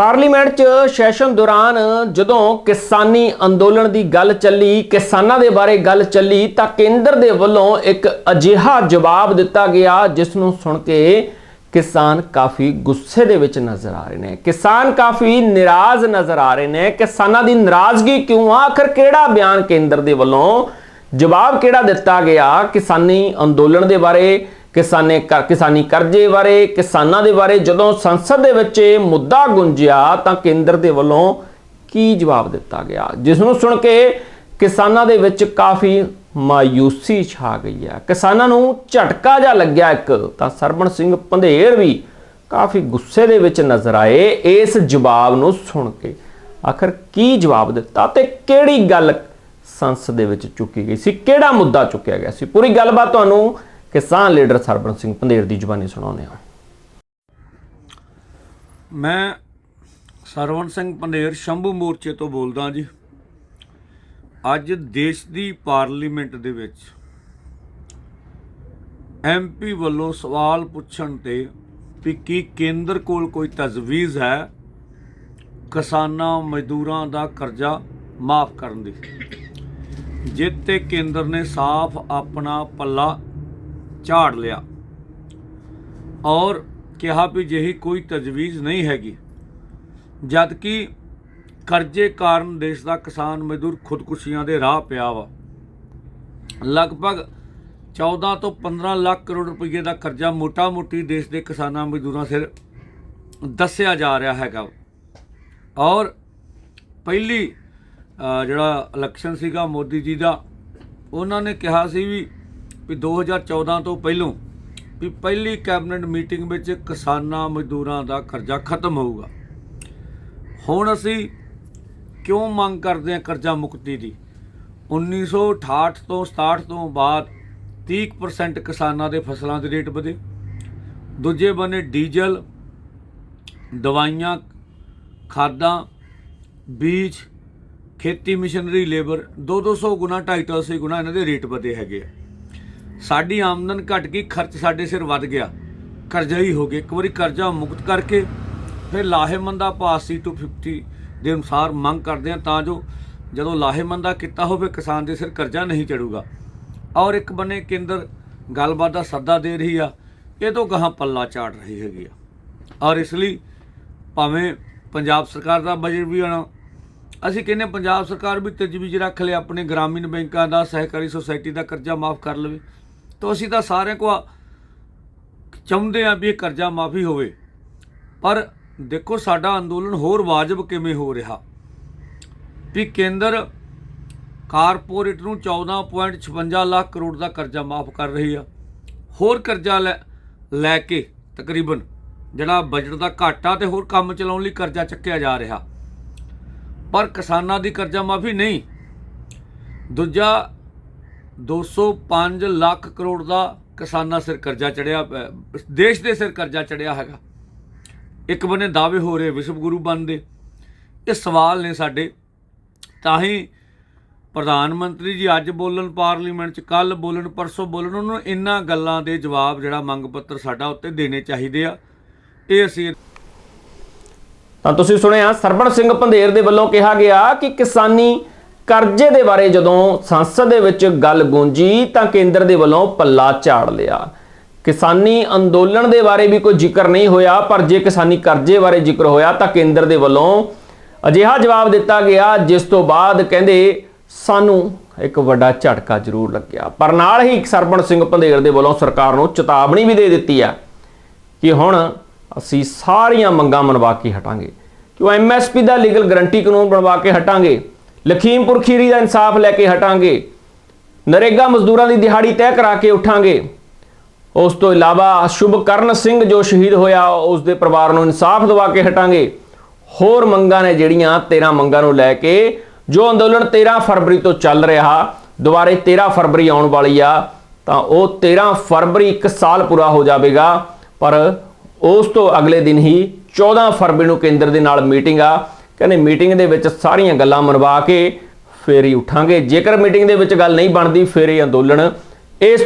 Parliament 'ਚ session ਦੌਰਾਨ ਜਦੋਂ ਕਿਸਾਨੀ ਅੰਦੋਲਨ ਦੀ ਗੱਲ ਚੱਲੀ, ਕਿਸਾਨਾਂ ਦੇ ਬਾਰੇ ਗੱਲ ਚੱਲੀ, ਤਾਂ ਕੇਂਦਰ ਦੇ ਵੱਲੋਂ ਇੱਕ ਅਜਿਹਾ ਜਵਾਬ ਦਿੱਤਾ ਗਿਆ, ਜਿਸ ਨੂੰ ਸੁਣ ਕੇ ਕਿਸਾਨ ਕਾਫੀ ਗੁੱਸੇ ਦੇ ਵਿੱਚ ਨਜ਼ਰ ਆ ਰਹੇ ਨੇ। ਕਿਸਾਨ ਕਾਫੀ ਨਿਰਾਜ਼ ਨਜ਼ਰ ਆ ਰਹੇ ਨੇ। ਕਿਸਾਨਾਂ ਦੀ ਨਾਰਾਜ਼ਗੀ ਕਿਉਂ ਆ? ਆਖਰ ਕਿਹੜਾ ਬਿਆਨ ਕੇਂਦਰ ਦੇ ਵੱਲੋਂ? ਜਵਾਬ ਕਿਹੜਾ ਦਿੱਤਾ ਗਿਆ ਕਿਸਾਨੀ ਅੰਦੋਲਨ ਦੇ ਬਾਰੇ? ਕਿਸਾਨੇ ਕਰ- ਕਿਸਾਨੀ ਕਰਜ਼ੇ ਬਾਰੇ, ਕਿਸਾਨਾਂ ਦੇ ਬਾਰੇ ਜਦੋਂ ਸੰਸਦ ਦੇ ਵਿੱਚ ਇਹ ਮੁੱਦਾ ਗੁੰਜਿਆ ਤਾਂ ਕੇਂਦਰ ਦੇ ਵੱਲੋਂ ਕੀ ਜਵਾਬ ਦਿੱਤਾ ਗਿਆ? ਜਿਸ ਨੂੰ ਸੁਣ ਕੇ ਕਿਸਾਨਾਂ ਦੇ ਵਿੱਚ ਕਾਫੀ ਮਾਯੂਸੀ ਛਾ ਗਈ ਹੈ। ਕਿਸਾਨਾਂ ਨੂੰ ਝਟਕਾ ਜਿਹਾ ਲੱਗਿਆ ਇੱਕ, ਤਾਂ ਸਰਬਣ ਸਿੰਘ ਪੰਧੇਰ ਵੀ ਕਾਫੀ ਗੁੱਸੇ ਦੇ ਵਿੱਚ ਨਜ਼ਰ ਆਏ ਇਸ ਜਵਾਬ ਨੂੰ ਸੁਣ ਕੇ। ਆਖਰ ਕੀ ਜਵਾਬ ਦਿੱਤਾ ਤੇ ਕਿਹੜੀ ਗੱਲ ਸੰਸਦ ਦੇ ਵਿੱਚ ਚੁੱਕੀ ਗਈ ਸੀ? ਕਿਹੜਾ ਮੁੱਦਾ ਚੁੱਕਿਆ ਗਿਆ ਸੀ? ਪੂਰੀ ਗੱਲਬਾਤ ਤੁਹਾਨੂੰ ਕਿਸਾਨ ਲੀਡਰ ਸਰਬਣ ਸਿੰਘ ਪੰਧੇਰ ਦੀ ਜ਼ੁਬਾਨੀ ਸੁਣਾਉਂਦੇ ਹਾਂ। ਮੈਂ ਸਰਵਣ ਸਿੰਘ ਪੰਡੇਰ ਸ਼ੰਭੂ ਮੋਰਚੇ ਤੋਂ ਬੋਲਦਾ ਜੀ। ਅੱਜ ਦੇਸ਼ ਦੀ ਪਾਰਲੀਮੈਂਟ ਦੇ ਵਿੱਚ ਐਮਪੀ ਵੱਲੋਂ ਸਵਾਲ ਪੁੱਛਣ ਤੇ ਵੀ ਕੀ ਕੇਂਦਰ ਕੋਲ ਕੋਈ ਤਜਵੀਜ਼ ਹੈ ਕਿਸਾਨਾਂ ਮਜ਼ਦੂਰਾਂ ਦਾ ਕਰਜ਼ਾ ਮਾਫ ਕਰਨ ਦੀ। ਜਿੱਤੇ ਕੇਂਦਰ ਨੇ ਸਾਫ਼ ਆਪਣਾ ਪੱਲਾ ਝਾੜ ਲਿਆ। ਔਰ ਕਿਹਾ ਵੀ ਜਿਹੀ ਕੋਈ ਤਜਵੀਜ਼ ਨਹੀਂ ਹੈਗੀ। ਜਦ ਕਿ ਕਰਜ਼ੇ ਕਾਰਨ ਦੇਸ਼ ਦਾ ਕਿਸਾਨ ਮਜ਼ਦੂਰ ਖੁਦਕੁਸ਼ੀਆਂ ਦੇ ਰਾਹ ਪਿਆ ਵਾ। ਲਗਭਗ 14 ਤੋਂ 15 ਲੱਖ ਕਰੋੜ ਰੁਪਏ ਦਾ ਕਰਜ਼ਾ ਮੋਟਾ-ਮੋਟੀ ਦੇਸ਼ ਦੇ ਕਿਸਾਨਾਂ ਮਜ਼ਦੂਰਾਂ ਸਿਰ ਦੱਸਿਆ ਜਾ ਰਿਹਾ ਹੈਗਾ। ਔਰ ਪਹਿਲੀ ਜਿਹੜਾ ਇਲੈਕਸ਼ਨ ਸੀਗਾ ਮੋਦੀ ਜੀ ਦਾ, ਉਹਨਾਂ ਨੇ ਕਿਹਾ ਸੀ ਵੀ ਵੀ 2014 ਤੋਂ ਪਹਿਲੋਂ ਵੀ ਪਹਿਲੀ ਕੈਬਨਿਟ ਮੀਟਿੰਗ ਵਿੱਚ ਕਿਸਾਨਾਂ ਮਜ਼ਦੂਰਾਂ ਦਾ ਕਰਜ਼ਾ ਖਤਮ ਹੋਊਗਾ। ਹੁਣ ਅਸੀਂ ਕਿਉਂ ਮੰਗ ਕਰਦੇ ਹਾਂ ਕਰਜ਼ਾ ਮੁਕਤੀ ਦੀ? 1968 ਤੋਂ 67 ਤੋਂ ਬਾਅਦ 30% ਕਿਸਾਨਾਂ ਦੇ ਫਸਲਾਂ ਦੇ ਰੇਟ ਵਧੇ। ਦੂਜੇ ਬੰਨੇ ਡੀਜ਼ਲ, ਦਵਾਈਆਂ, ਖਾਦਾਂ, ਬੀਜ, ਖੇਤੀ ਮਸ਼ੀਨਰੀ ਲੇਬਰ 2-200 ਗੁਣਾ 250 ਗੁਣਾ ਇਹਨਾਂ ਦੇ ਰੇਟ ਵਧੇ ਹੈਗੇ ਆ। ਸਾਡੀ ਆਮਦਨ ਘਟ ਗਈ, ਖਰਚ ਸਾਡੇ ਸਿਰ ਵੱਧ ਗਿਆ। ਕਰਜ਼ਾ ਹੀ ਹੋ ਗਿਆ। ਇੱਕ ਵਾਰੀ ਕਰਜ਼ਾ ਮੁਕਤ ਕਰਕੇ ਫਿਰ ਲਾਹੇਮੰਦਾ ਪਾਸੀ ਟੂ 50 ਦੇ ਅਨੁਸਾਰ ਮੰਗ ਕਰਦੇ ਹਾਂ, ਤਾਂ ਜੋ ਜਦੋਂ ਲਾਹੇਮੰਦਾ ਕੀਤਾ ਹੋਵੇ, ਕਿਸਾਨ ਦੇ ਸਿਰ ਕਰਜ਼ਾ ਨਹੀਂ ਚੜੂਗਾ। ਔਰ ਇੱਕ ਬੰਨੇ ਕੇਂਦਰ ਗੱਲਬਾਤ ਦਾ ਸੱਦਾ ਦੇ ਰਹੀ ਆ, ਇਹ ਤੋਂ ਗਾਹਾਂ ਪੱਲਾ ਚਾੜ ਰਹੀ ਹੈਗੀ ਆ। ਔਰ ਇਸ ਲਈ ਭਾਵੇਂ ਪੰਜਾਬ ਸਰਕਾਰ ਦਾ ਬਜਟ ਵੀ ਆਣਾ ਅਸੀਂ ਕਹਿੰਦੇ ਹਾਂ, ਪੰਜਾਬ ਸਰਕਾਰ ਵੀ ਤਜਵੀਜ਼ ਰੱਖ ਲੈ ਆਪਣੇ ਗ੍ਰਾਮੀਣ ਬੈਂਕਾਂ ਦਾ, ਸਹਿਕਾਰੀ ਸੁਸਾਇਟੀ ਦਾ ਕਰਜ਼ਾ ਮਾਫ ਕਰ ਲਵੇ। ਤਾਂ ਅਸੀਂ ਤਾਂ ਸਾਰਿਆਂ ਕੋ ਚਾਹੁੰਦੇ ਆ ਵੀ ਇਹ ਕਰਜ਼ਾ ਮਾਫੀ ਹੋਵੇ। ਪਰ ਦੇਖੋ ਸਾਡਾ ਅੰਦੋਲਨ ਹੋਰ ਵਾਜਬ ਕਿਵੇਂ ਹੋ ਰਿਹਾ। ਵੀ ਕੇਂਦਰ ਕਾਰਪੋਰੇਟ ਨੂੰ 14.56 ਲੱਖ ਕਰੋੜ ਦਾ ਕਰਜ਼ਾ ਮਾਫ ਕਰ ਰਹੀ ਆ। ਹੋਰ ਕਰਜ਼ਾ ਲੈ ਲੈ ਕੇ ਤਕਰੀਬਨ ਜਿਹੜਾ ਬਜਟ ਦਾ ਘਾਟਾ ਤੇ ਹੋਰ ਕੰਮ ਚਲਾਉਣ ਲਈ ਕਰਜ਼ਾ ਚੱਕਿਆ ਜਾ ਰਿਹਾ। ਪਰ ਕਿਸਾਨਾਂ ਦੀ ਕਰਜ਼ਾ ਮਾਫੀ ਨਹੀਂ। ਦੂਜਾ 205 ਲੱਖ ਕਰੋੜ ਦਾ ਕਿਸਾਨਾਂ ਸਿਰ ਕਰਜ਼ਾ ਚੜਿਆ ਦੇਸ਼ ਦੇ ਸਿਰ ਕਰਜ਼ਾ ਚੜਿਆ ਹੈਗਾ। ਇੱਕ ਬੰਨੇ ਦਾਅਵੇ ਹੋ ਰਹੇ ਵਿਸ਼ਵ ਗੁਰੂ ਬਣਦੇ। ਇਹ ਸਵਾਲ ਨੇ ਸਾਡੇ। ਤਾਂ ਹੀ ਪ੍ਰਧਾਨ ਮੰਤਰੀ ਜੀ ਅੱਜ ਬੋਲਣ ਪਾਰਲੀਮੈਂਟ 'ਚ ਕੱਲ ਬੋਲਣ, ਪਰਸੋਂ ਬੋਲਣ, ਉਹਨਾਂ ਨੂੰ ਇਹਨਾਂ ਗੱਲਾਂ ਦੇ ਜਵਾਬ ਜਿਹੜਾ ਮੰਗ ਪੱਤਰ ਸਾਡਾ ਉੱਤੇ ਦੇਣੇ ਚਾਹੀਦੇ ਆ। ਇਹ ਅਸੀਂ ਤਾਂ ਤੁਸੀਂ ਸੁਣਿਆ, ਸਰਬਣ ਸਿੰਘ ਪੰਧੇਰ ਦੇ ਵੱਲੋਂ ਕਿਹਾ ਗਿਆ ਕਿ ਕਿਸਾਨੀ ਕਰਜ਼ੇ ਦੇ ਬਾਰੇ ਜਦੋਂ ਸੰਸਦ ਦੇ ਵਿੱਚ ਗੱਲ ਗੂੰਜੀ ਤਾਂ ਕੇਂਦਰ ਦੇ ਵੱਲੋਂ ਪੱਲਾ ਝਾੜ ਲਿਆ। ਕਿਸਾਨੀ ਅੰਦੋਲਨ ਦੇ ਬਾਰੇ ਵੀ ਕੋਈ ਜ਼ਿਕਰ ਨਹੀਂ ਹੋਇਆ, ਪਰ ਜੇ ਕਿਸਾਨੀ ਕਰਜ਼ੇ ਬਾਰੇ ਜ਼ਿਕਰ ਹੋਇਆ ਤਾਂ ਕੇਂਦਰ ਦੇ ਵੱਲੋਂ ਅਜਿਹਾ ਜਵਾਬ ਦਿੱਤਾ ਗਿਆ, ਜਿਸ ਤੋਂ ਬਾਅਦ ਕਹਿੰਦੇ ਸਾਨੂੰ ਇੱਕ ਵੱਡਾ ਝਟਕਾ ਜ਼ਰੂਰ ਲੱਗਿਆ। ਪਰ ਨਾਲ ਹੀ ਸਰਬਣ ਸਿੰਘ ਪੰਧੇਰ ਦੇ ਵੱਲੋਂ ਸਰਕਾਰ ਨੂੰ ਚੇਤਾਵਨੀ ਵੀ ਦੇ ਦਿੱਤੀ ਆ ਕਿ ਹੁਣ ਅਸੀਂ ਸਾਰੀਆਂ ਮੰਗਾਂ ਮਨਵਾ ਕੇ ਹਟਾਂਗੇ। ਕਿ ਉਹ ਐਮਐਸਪੀ ਦਾ ਲੀਗਲ ਗਰੰਟੀ ਕਾਨੂੰਨ ਬਣਵਾ ਕੇ ਹਟਾਂਗੇ? ਲਖੀਮਪੁਰ ਖੀਰੀ ਦਾ ਇਨਸਾਫ ਲੈ ਕੇ ਹਟਾਂਗੇ। ਨਰੇਗਾ ਮਜ਼ਦੂਰਾਂ ਦੀ ਦਿਹਾੜੀ ਤੈਅ ਕਰਾ ਕੇ ਉਠਾਂਗੇ। ਉਸ ਤੋਂ ਇਲਾਵਾ ਸ਼ੁਭਕਰਨ ਸਿੰਘ ਜੋ ਸ਼ਹੀਦ ਹੋਇਆ, ਉਸ ਦੇ ਪਰਿਵਾਰ ਨੂੰ ਇਨਸਾਫ ਦਿਵਾ ਕੇ ਹਟਾਂਗੇ। ਹੋਰ ਮੰਗਾਂ ਨੇ ਜਿਹੜੀਆਂ 13 ਮੰਗਾਂ ਨੂੰ ਲੈ ਕੇ, ਜੋ ਅੰਦੋਲਨ 13 ਫਰਵਰੀ ਤੋਂ ਚੱਲ ਰਿਹਾ, ਦੁਬਾਰੇ 13 ਫਰਵਰੀ ਆਉਣ ਵਾਲੀ ਆ, ਤਾਂ ਉਹ 13 ਫਰਵਰੀ 1 ਸਾਲ ਪੂਰਾ ਹੋ ਜਾਵੇਗਾ। ਪਰ ਉਸ ਤੋਂ ਅਗਲੇ ਦਿਨ ਹੀ 14 ਫਰਵਰੀ ਨੂੰ ਕੇਂਦਰ ਦੇ ਨਾਲ ਮੀਟਿੰਗ ਆ। ਕਹਿੰਦੇ ਮੀਟਿੰਗ ਦੇ ਵਿੱਚ ਸਾਰੀਆਂ ਗੱਲਾਂ ਮਨਵਾ ਕੇ ਫੇਰ ਹੀ ਉਠਾਂਗੇ। ਜੇਕਰ ਮੀਟਿੰਗ ਦੇ ਵਿੱਚ ਗੱਲ ਨਹੀਂ ਬਣਦੀ, ਫੇਰ ਇਹ ਅੰਦੋਲਨ ਇਸ